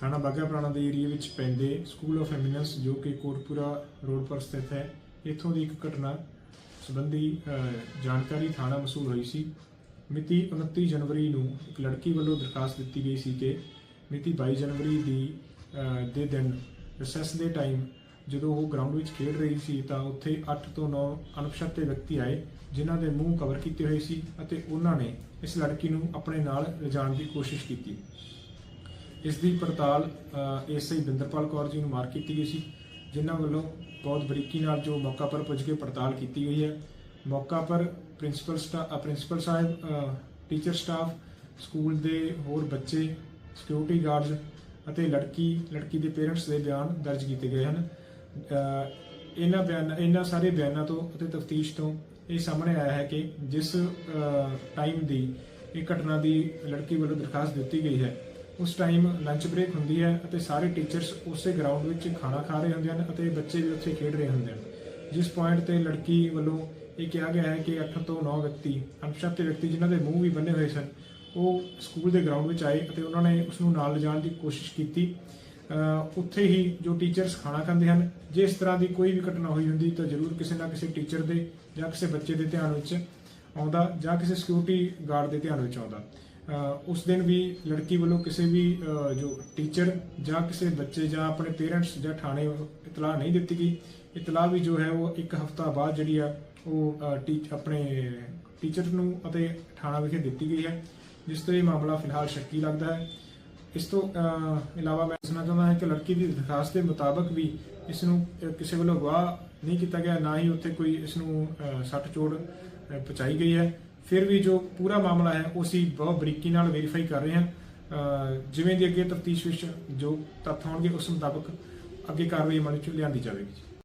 ਥਾਣਾ ਬਾਗਾ ਪੁਰਾਣਾ ਦੇ ਏਰੀਆ ਵਿੱਚ ਪੈਂਦੇ ਸਕੂਲ ਆਫ ਐਮੀਨੈਂਸ ਜੋ ਕਿ ਕੋਟਪੁਰਾ ਰੋਡ ਪਰ ਸਥਿਤ ਹੈ। ਇੱਥੋਂ ਦੀ ਇੱਕ ਘਟਨਾ ਸੰਬੰਧੀ ਜਾਣਕਾਰੀ ਥਾਣਾ ਮਸੂਲ ਹੋਈ ਸੀ। ਮਿਤੀ 29 ਜਨਵਰੀ ਨੂੰ ਇੱਕ ਲੜਕੀ ਵੱਲੋਂ ਦਰਖਾਸਤ ਦਿੱਤੀ ਗਈ ਸੀ ਕਿ ਮਿਤੀ 22 ਜਨਵਰੀ ਦੀ ਦੇ ਦਿਨ ਰਿਸੈਸ ਦੇ ਟਾਈਮ ਜਦੋਂ ਉਹ ਗਰਾਊਂਡ ਵਿੱਚ ਖੇਡ ਰਹੀ ਸੀ ਤਾਂ ਉੱਥੇ 8 ਤੋਂ 9 ਅਣਪਛਾਤੇ ਵਿਅਕਤੀ ਆਏ, ਜਿਨ੍ਹਾਂ ਦੇ ਮੂੰਹ ਕਵਰ ਕੀਤੇ ਹੋਏ ਸੀ ਅਤੇ ਉਹਨਾਂ ਨੇ ਇਸ ਲੜਕੀ ਨੂੰ ਆਪਣੇ ਨਾਲ ਲਿਜਾਣ ਦੀ ਕੋਸ਼ਿਸ਼ ਕੀਤੀ। ਇਸ ਦੀ ਪੜਤਾਲ ਐਸਆਈ ਬਿੰਦਰਪਾਲ ਕੌਰ ਜੀ ਨੂੰ ਮਾਰ ਕੀਤੀ ਗਈ ਸੀ, ਜਿਨ੍ਹਾਂ ਵੱਲੋਂ ਬਹੁਤ ਬਰੀਕੀ ਨਾਲ ਜੋ ਮੌਕਾ ਪਰ ਪੁੱਜ ਕੇ ਪੜਤਾਲ ਕੀਤੀ ਗਈ ਹੈ। ਮੌਕਾ ਪਰ ਪ੍ਰਿੰਸੀਪਲ ਸਟਾਫ ਪ੍ਰਿੰਸੀਪਲ ਸਾਹਿਬ ਟੀਚਰ ਸਟਾਫ, ਸਕੂਲ ਦੇ ਹੋਰ ਬੱਚੇ, ਸਿਕਿਉਰਿਟੀ ਗਾਰਡਸ ਅਤੇ ਲੜਕੀ ਲੜਕੀ ਦੇ ਪੇਰੈਂਟਸ ਦੇ ਬਿਆਨ ਦਰਜ ਕੀਤੇ ਗਏ ਹਨ। ਇਹਨਾਂ ਬਿਆਨ, ਇਹਨਾਂ ਸਾਰੇ ਬਿਆਨਾਂ ਤੋਂ ਅਤੇ ਤਫਤੀਸ਼ ਤੋਂ ਇਹ ਸਾਹਮਣੇ ਆਇਆ ਹੈ ਕਿ ਜਿਸ ਟਾਈਮ ਦੀ ਇਹ ਘਟਨਾ ਦੀ ਲੜਕੀ ਵੱਲੋਂ ਦਰਖਾਸਤ ਦਿੱਤੀ ਗਈ ਹੈ ਉਸ ਟਾਈਮ ਲੰਚ ਬ੍ਰੇਕ ਹੁੰਦੀ ਹੈ ਅਤੇ ਸਾਰੇ ਟੀਚਰਸ ਉਸੇ ਗਰਾਊਂਡ ਵਿੱਚ ਖਾਣਾ ਖਾ ਰਹੇ ਹੁੰਦੇ ਹਨ ਅਤੇ ਬੱਚੇ ਵੀ ਉੱਥੇ ਖੇਡ ਰਹੇ ਹੁੰਦੇ ਹਨ। ਜਿਸ ਪੁਆਇੰਟ ਤੇ ਲੜਕੀ ਵੱਲੋਂ ਇਹ ਕਿਹਾ ਗਿਆ ਹੈ ਕਿ 8 ਤੋਂ 9 ਵਿਅਕਤੀ, ਅਣਪਛਾਤੇ ਵਿਅਕਤੀ ਜਿਨ੍ਹਾਂ ਦੇ ਮੂੰਹ ਵੀ ਬੰਨੇ ਹੋਏ ਸਨ, ਉਹ ਸਕੂਲ ਦੇ ਗਰਾਊਂਡ ਵਿੱਚ ਆਏ ਅਤੇ ਉਹਨਾਂ ਨੇ ਉਸ ਨੂੰ ਨਾਲ ਲਿਜਾਣ ਦੀ ਕੋਸ਼ਿਸ਼ ਕੀਤੀ। ਉੱਥੇ ਹੀ ਜੋ ਟੀਚਰਸ ਖਾਣਾ ਖਾਂਦੇ ਹਨ, ਜੇ ਇਸ ਤਰ੍ਹਾਂ ਦੀ ਕੋਈ ਵੀ ਘਟਨਾ ਹੋਈ ਹੁੰਦੀ ਤਾਂ ਜ਼ਰੂਰ ਕਿਸੇ ਨਾ ਕਿਸੇ ਟੀਚਰ ਦੇ ਜਾਂ ਕਿਸੇ ਬੱਚੇ ਦੇ ਧਿਆਨ ਵਿੱਚ ਆਉਂਦਾ ਜਾਂ ਕਿਸੇ ਸਿਕਿਉਰਿਟੀ ਗਾਰਡ ਦੇ ਧਿਆਨ ਵਿੱਚ ਆਉਂਦਾ। ਉਸ ਦਿਨ ਵੀ ਲੜਕੀ ਵੱਲੋਂ ਕਿਸੇ ਵੀ ਜੋ ਟੀਚਰ ਜਾਂ ਕਿਸੇ ਬੱਚੇ ਜਾਂ ਆਪਣੇ ਪੇਰੈਂਟਸ ਜਾਂ ਥਾਣੇ ਇਤਲਾਹ ਨਹੀਂ ਦਿੱਤੀ ਗਈ। ਇਤਲਾਹ ਵੀ ਜੋ ਹੈ ਉਹ ਇੱਕ ਹਫ਼ਤਾ ਬਾਅਦ ਜਿਹੜੀ ਆ ਉਹ ਟੀ- ਆਪਣੇ ਟੀਚਰ ਨੂੰ ਅਤੇ ਥਾਣਾ ਵਿਖੇ ਦਿੱਤੀ ਗਈ ਹੈ, ਜਿਸ ਤੋਂ ਇਹ ਮਾਮਲਾ ਫਿਲਹਾਲ ਸ਼ੱਕੀ ਲੱਗਦਾ ਹੈ। ਇਸ ਤੋਂ ਇਲਾਵਾ ਮੈਂ ਦੱਸਣਾ ਚਾਹੁੰਦਾ ਹਾਂ ਕਿ ਲੜਕੀ ਦੀ ਦਰਖਾਸਤ ਦੇ ਮੁਤਾਬਕ ਵੀ ਇਸ ਨੂੰ ਕਿਸੇ ਵੱਲੋਂ ਅਗਵਾ ਨਹੀਂ ਕੀਤਾ ਗਿਆ, ਨਾ ਹੀ ਉੱਥੇ ਕੋਈ ਇਸ ਨੂੰ ਸੱਟ ਚੋਟ ਪਹੁੰਚਾਈ ਗਈ ਹੈ। ਫਿਰ ਵੀ ਜੋ ਪੂਰਾ ਮਾਮਲਾ ਹੈ, ਉਹ ਅਸੀਂ ਬਹੁਤ ਬਰੀਕੀ ਨਾਲ ਵੈਰੀਫਾਈ ਕਰ ਰਹੇ ਹਾਂ। ਜਿਵੇਂ ਦੀ ਅੱਗੇ ਤਫਤੀਸ਼ ਵਿੱਚ ਜੋ ਤੱਥ ਆਉਣਗੇ, ਉਸ ਮੁਤਾਬਕ ਅੱਗੇ ਕਾਰਵਾਈ ਅਮਲ ਵਿੱਚ ਲਿਆਂਦੀ ਜਾਵੇਗੀ